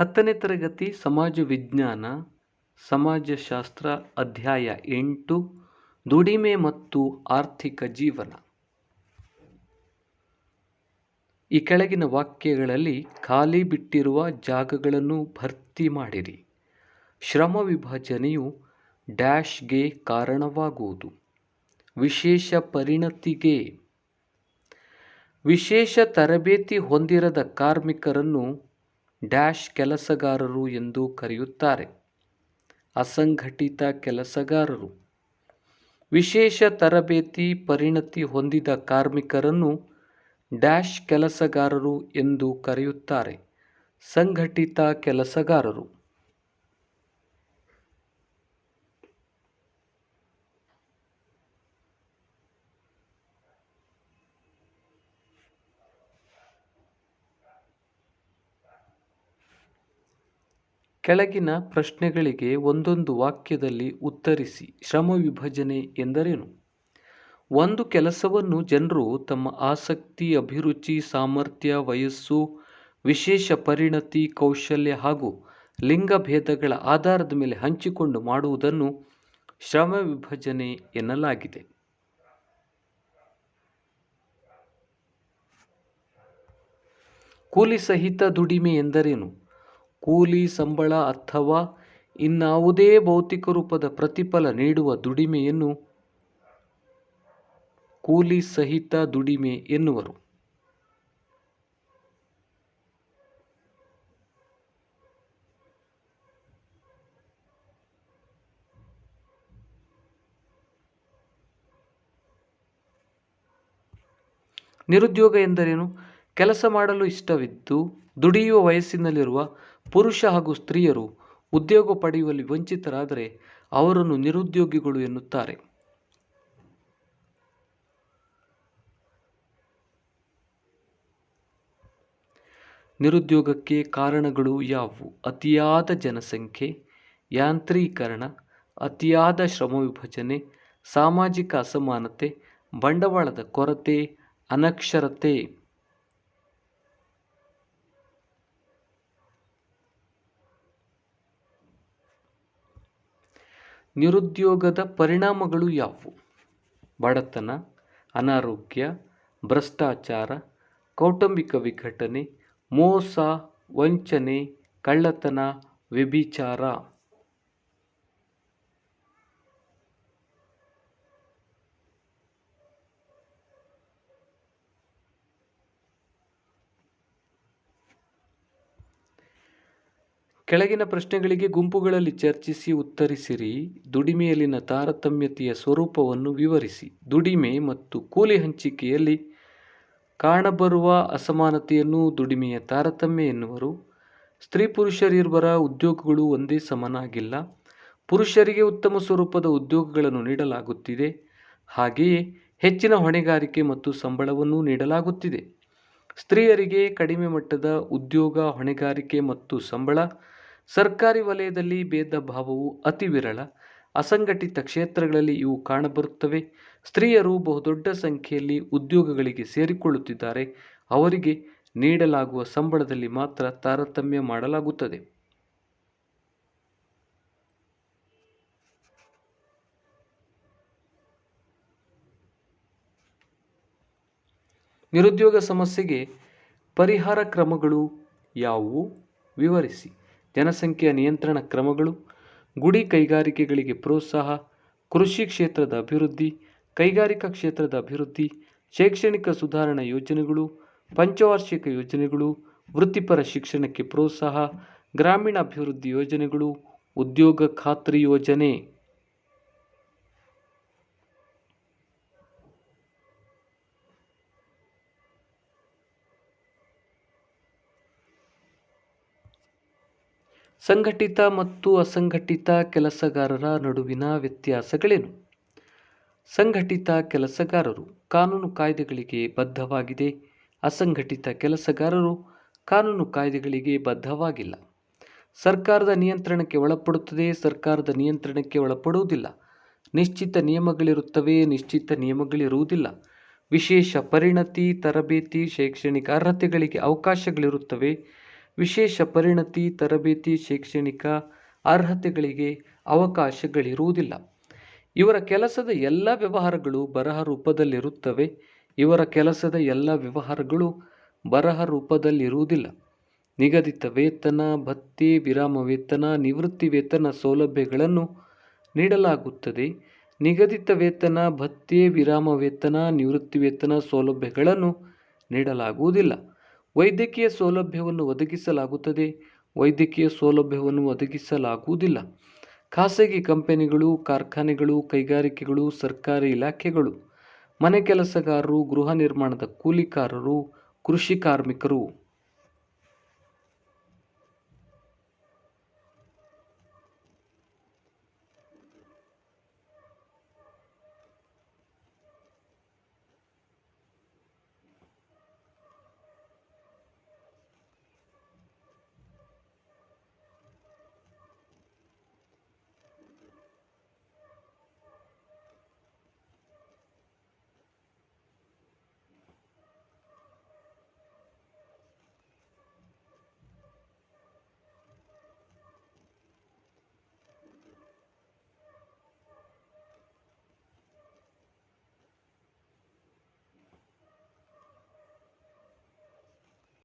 ಹತ್ತನೇ ತರಗತಿ ಸಮಾಜ ವಿಜ್ಞಾನ, ಸಮಾಜಶಾಸ್ತ್ರ ಅಧ್ಯಾಯ ಎಂಟು, ದುಡಿಮೆ ಮತ್ತು ಆರ್ಥಿಕ ಜೀವನ. ಈ ಕೆಳಗಿನ ವಾಕ್ಯಗಳಲ್ಲಿ ಖಾಲಿ ಬಿಟ್ಟಿರುವ ಜಾಗಗಳನ್ನು ಭರ್ತಿ ಮಾಡಿರಿ. ಶ್ರಮ ವಿಭಜನೆಯು ಡ್ಯಾಶ್ಗೆ ಕಾರಣವಾಗುವುದು. ವಿಶೇಷ ಪರಿಣತಿಗೆ. ವಿಶೇಷ ತರಬೇತಿ ಹೊಂದಿರದ ಕಾರ್ಮಿಕರನ್ನು ಡ್ಯಾಶ್ ಕೆಲಸಗಾರರು ಎಂದು ಕರೆಯುತ್ತಾರೆ. ಅಸಂಘಟಿತ ಕೆಲಸಗಾರರು. ವಿಶೇಷ ತರಬೇತಿ ಪರಿಣತಿ ಹೊಂದಿದ ಕಾರ್ಮಿಕರನ್ನು ಡ್ಯಾಶ್ ಕೆಲಸಗಾರರು ಎಂದು ಕರೆಯುತ್ತಾರೆ. ಸಂಘಟಿತ ಕೆಲಸಗಾರರು. ಕೆಳಗಿನ ಪ್ರಶ್ನೆಗಳಿಗೆ ಒಂದೊಂದು ವಾಕ್ಯದಲ್ಲಿ ಉತ್ತರಿಸಿ ಶ್ರಮ ವಿಭಜನೆ ಎಂದರೇನು? ಒಂದು ಕೆಲಸವನ್ನು ಜನರು ತಮ್ಮ ಆಸಕ್ತಿ, ಅಭಿರುಚಿ, ಸಾಮರ್ಥ್ಯ, ವಯಸ್ಸು, ವಿಶೇಷ ಪರಿಣತಿ, ಕೌಶಲ್ಯ ಹಾಗೂ ಲಿಂಗಭೇದಗಳ ಆಧಾರದ ಮೇಲೆ ಹಂಚಿಕೊಂಡು ಮಾಡುವುದನ್ನು ಶ್ರಮ ವಿಭಜನೆ ಎನ್ನಲಾಗಿದೆ. ಕೂಲಿ ಸಹಿತ ದುಡಿಮೆ ಎಂದರೇನು? ಕೂಲಿ ಸಂಬಳ ಅಥವಾ ಇನ್ನಾವುದೇ ಭೌತಿಕ ರೂಪದ ಪ್ರತಿಫಲ ನೀಡುವ ದುಡಿಮೆಯನ್ನು ಕೂಲಿ ಸಹಿತ ದುಡಿಮೆ ಎನ್ನುವರು. ನಿರುದ್ಯೋಗ ಎಂದರೇನು? ಕೆಲಸ ಮಾಡಲು ಇಷ್ಟವಿದ್ದು ದುಡಿಯುವ ವಯಸ್ಸಿನಲ್ಲಿರುವ ಪುರುಷ ಹಾಗೂ ಸ್ತ್ರೀಯರು ಉದ್ಯೋಗ ಪಡೆಯುವಲ್ಲಿ ವಂಚಿತರಾದರೆ ಅವರನ್ನು ನಿರುದ್ಯೋಗಿಗಳು ಎನ್ನುತ್ತಾರೆ. ನಿರುದ್ಯೋಗಕ್ಕೆ ಕಾರಣಗಳು ಯಾವುವು? ಅತಿಯಾದ ಜನಸಂಖ್ಯೆ, ಯಾಂತ್ರೀಕರಣ, ಅತಿಯಾದ ಶ್ರಮ ವಿಭಜನೆ, ಸಾಮಾಜಿಕ ಅಸಮಾನತೆ, ಬಂಡವಾಳದ ಕೊರತೆ, ಅನಕ್ಷರತೆ. ನಿರುದ್ಯೋಗದ ಪರಿಣಾಮಗಳು ಯಾವುವು? ಬಡತನ ಅನಾರೋಗ್ಯ ಭ್ರಷ್ಟಾಚಾರ ಕೌಟುಂಬಿಕ ವಿಘಟನೆ ಮೋಸ ವಂಚನೆ ಕಳ್ಳತನ ವ್ಯಭಿಚಾರ. ಕೆಳಗಿನ ಪ್ರಶ್ನೆಗಳಿಗೆ ಗುಂಪುಗಳಲ್ಲಿ ಚರ್ಚಿಸಿ ಉತ್ತರಿಸಿರಿ. ದುಡಿಮೆಯಲ್ಲಿನ ತಾರತಮ್ಯತೆಯ ಸ್ವರೂಪವನ್ನು ವಿವರಿಸಿ. ದುಡಿಮೆ ಮತ್ತು ಕೂಲಿ ಹಂಚಿಕೆಯಲ್ಲಿ ಕಾಣಬರುವ ಅಸಮಾನತೆಯನ್ನು ದುಡಿಮೆಯ ತಾರತಮ್ಯ ಎನ್ನುವರು. ಸ್ತ್ರೀ ಪುರುಷರಿರುವರ ಉದ್ಯೋಗಗಳು ಒಂದೇ ಸಮನಾಗಿಲ್ಲ. ಪುರುಷರಿಗೆ ಉತ್ತಮ ಸ್ವರೂಪದ ಉದ್ಯೋಗಗಳನ್ನು ನೀಡಲಾಗುತ್ತಿದೆ. ಹಾಗೆಯೇ ಹೆಚ್ಚಿನ ಹೊಣೆಗಾರಿಕೆ ಮತ್ತು ಸಂಬಳವನ್ನು ನೀಡಲಾಗುತ್ತಿದೆ. ಸ್ತ್ರೀಯರಿಗೆ ಕಡಿಮೆ ಮಟ್ಟದ ಉದ್ಯೋಗ, ಹೊಣೆಗಾರಿಕೆ ಮತ್ತು ಸಂಬಳ ಸರ್ಕಾರಿ ವಲಯದಲ್ಲಿ ಭೇದ ಭಾವವು ಅತಿ ವಿರಳ. ಅಸಂಘಟಿತ ಕ್ಷೇತ್ರಗಳಲ್ಲಿ ಇವು ಕಾಣಬರುತ್ತವೆ. ಸ್ತ್ರೀಯರು ಬಹುದೊಡ್ಡ ಸಂಖ್ಯೆಯಲ್ಲಿ ಉದ್ಯೋಗಗಳಿಗೆ ಸೇರಿಕೊಳ್ಳುತ್ತಿದ್ದಾರೆ. ಅವರಿಗೆ ನೀಡಲಾಗುವ ಸಂಬಳದಲ್ಲಿ ಮಾತ್ರ ತಾರತಮ್ಯ ಮಾಡಲಾಗುತ್ತದೆ. ನಿರುದ್ಯೋಗ ಸಮಸ್ಯೆಗೆ ಪರಿಹಾರ ಕ್ರಮಗಳು ಯಾವುವು? ವಿವರಿಸಿ. ಜನಸಂಖ್ಯೆಯ ನಿಯಂತ್ರಣ ಕ್ರಮಗಳು, ಗುಡಿ ಕೈಗಾರಿಕೆಗಳಿಗೆ ಪ್ರೋತ್ಸಾಹ, ಕೃಷಿ ಕ್ಷೇತ್ರದ ಅಭಿವೃದ್ಧಿ, ಕೈಗಾರಿಕಾ ಕ್ಷೇತ್ರದ ಅಭಿವೃದ್ಧಿ, ಶೈಕ್ಷಣಿಕ ಸುಧಾರಣಾ ಯೋಜನೆಗಳು, ಪಂಚವಾರ್ಷಿಕ ಯೋಜನೆಗಳು, ವೃತ್ತಿಪರ ಶಿಕ್ಷಣಕ್ಕೆ ಪ್ರೋತ್ಸಾಹ, ಗ್ರಾಮೀಣಾಭಿವೃದ್ಧಿ ಯೋಜನೆಗಳು, ಉದ್ಯೋಗ ಖಾತ್ರಿ ಯೋಜನೆ. ಸಂಘಟಿತ ಮತ್ತು ಅಸಂಘಟಿತ ಕೆಲಸಗಾರರ ನಡುವಿನ ವ್ಯತ್ಯಾಸಗಳೇನು? ಸಂಘಟಿತ ಕೆಲಸಗಾರರು ಕಾನೂನು ಕಾಯ್ದೆಗಳಿಗೆ ಬದ್ಧವಾಗಿದೆ. ಅಸಂಘಟಿತ ಕೆಲಸಗಾರರು ಕಾನೂನು ಕಾಯ್ದೆಗಳಿಗೆ ಬದ್ಧವಾಗಿಲ್ಲ. ಸರ್ಕಾರದ ನಿಯಂತ್ರಣಕ್ಕೆ ಒಳಪಡುತ್ತದೆ, ಸರ್ಕಾರದ ನಿಯಂತ್ರಣಕ್ಕೆ ಒಳಪಡುವುದಿಲ್ಲ. ನಿಶ್ಚಿತ ನಿಯಮಗಳಿರುತ್ತವೆ, ನಿಶ್ಚಿತ ನಿಯಮಗಳಿರುವುದಿಲ್ಲ. ವಿಶೇಷ ಪರಿಣತಿ, ತರಬೇತಿ, ಶೈಕ್ಷಣಿಕ ಅರ್ಹತೆಗಳಿಗೆ ಅವಕಾಶಗಳಿರುತ್ತವೆ. ವಿಶೇಷ ಪರಿಣತಿ, ತರಬೇತಿ, ಶೈಕ್ಷಣಿಕ ಅರ್ಹತೆಗಳಿಗೆ ಅವಕಾಶಗಳಿರುವುದಿಲ್ಲ. ಇವರ ಕೆಲಸದ ಎಲ್ಲ ವ್ಯವಹಾರಗಳು ಬರಹ ರೂಪದಲ್ಲಿರುತ್ತವೆ. ಇವರ ಕೆಲಸದ ಎಲ್ಲ ವ್ಯವಹಾರಗಳು ಬರಹ ರೂಪದಲ್ಲಿರುವುದಿಲ್ಲ. ನಿಗದಿತ ವೇತನ, ಭತ್ಯೆ, ವಿರಾಮ ವೇತನ, ನಿವೃತ್ತಿ ವೇತನ ಸೌಲಭ್ಯಗಳನ್ನು ನೀಡಲಾಗುತ್ತದೆ. ನಿಗದಿತ ವೇತನ, ಭತ್ಯೆ, ವಿರಾಮ ವೇತನ, ನಿವೃತ್ತಿ ವೇತನ ಸೌಲಭ್ಯಗಳನ್ನು ನೀಡಲಾಗುವುದಿಲ್ಲ. ವೈದ್ಯಕೀಯ ಸೌಲಭ್ಯವನ್ನು ಒದಗಿಸಲಾಗುತ್ತದೆ. ವೈದ್ಯಕೀಯ ಸೌಲಭ್ಯವನ್ನು ಒದಗಿಸಲಾಗುವುದಿಲ್ಲ. ಖಾಸಗಿ ಕಂಪನಿಗಳು, ಕಾರ್ಖಾನೆಗಳು, ಕೈಗಾರಿಕೆಗಳು, ಸರ್ಕಾರಿ ಇಲಾಖೆಗಳು, ಮನೆ ಕೆಲಸಗಾರರು, ಗೃಹ ನಿರ್ಮಾಣದ ಕೂಲಿಕಾರರು, ಕೃಷಿ ಕಾರ್ಮಿಕರು.